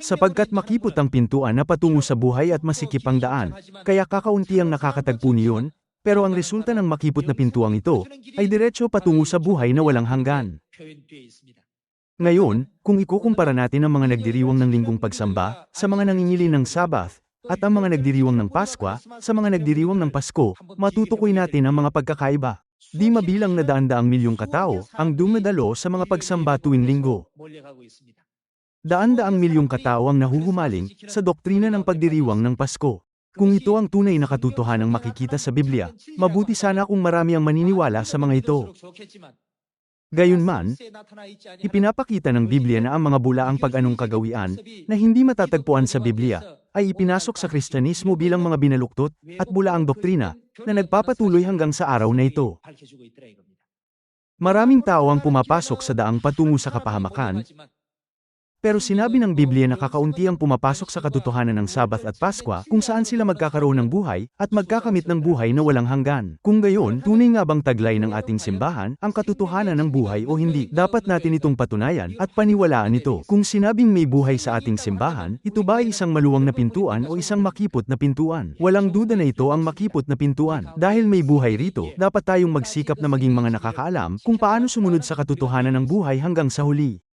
sapagkat makipot ang pintuan na patungo sa buhay at masikip ang daan, kaya kakaunti ang nakakatagpo niyon, pero ang resulta ng makipot na pintuang ito, ay diretsyo patungo sa buhay na walang hanggan. Ngayon, kung ikukumpara natin ang mga nagdiriwang ng linggong pagsamba, sa mga nangingili ng Sabbath, at ang mga nagdiriwang ng Pasko, sa mga nagdiriwang ng Pasko, matutukoy natin ang mga pagkakaiba. Di mabilang na daan-daang milyong katao ang dumadalo sa mga pagsamba tuwing linggo. Daan-daang milyong katawang nahuhumaling sa doktrina ng pagdiriwang ng Pasko. Kung ito ang tunay na katotohanang makikita sa Biblia, mabuti sana kung marami ang maniniwala sa mga ito. Gayunman, ipinapakita ng Biblia na ang mga bulaang pag-anong kagawian na hindi matatagpuan sa Biblia ay ipinasok sa Kristyanismo bilang mga binaluktot at bulaang doktrina na nagpapatuloy hanggang sa araw na ito. Maraming tao ang pumapasok sa daang patungo sa kapahamakan, pero sinabi ng Biblia na kakaunti ang pumapasok sa katotohanan ng Sabath at Paskwa kung saan sila magkakaroon ng buhay at magkakamit ng buhay na walang hanggan. Kung gayon, tunay nga bang taglay ng ating simbahan ang katotohanan ng buhay o hindi? Dapat natin itong patunayan at paniwalaan ito. Kung sinabing may buhay sa ating simbahan, ito ba ay isang maluwang na pintuan o isang makipot na pintuan? Walang duda na ito ang makipot na pintuan. Dahil may buhay rito, dapat tayong magsikap na maging mga nakakaalam kung paano sumunod sa katotohanan ng buhay hanggang sa huli.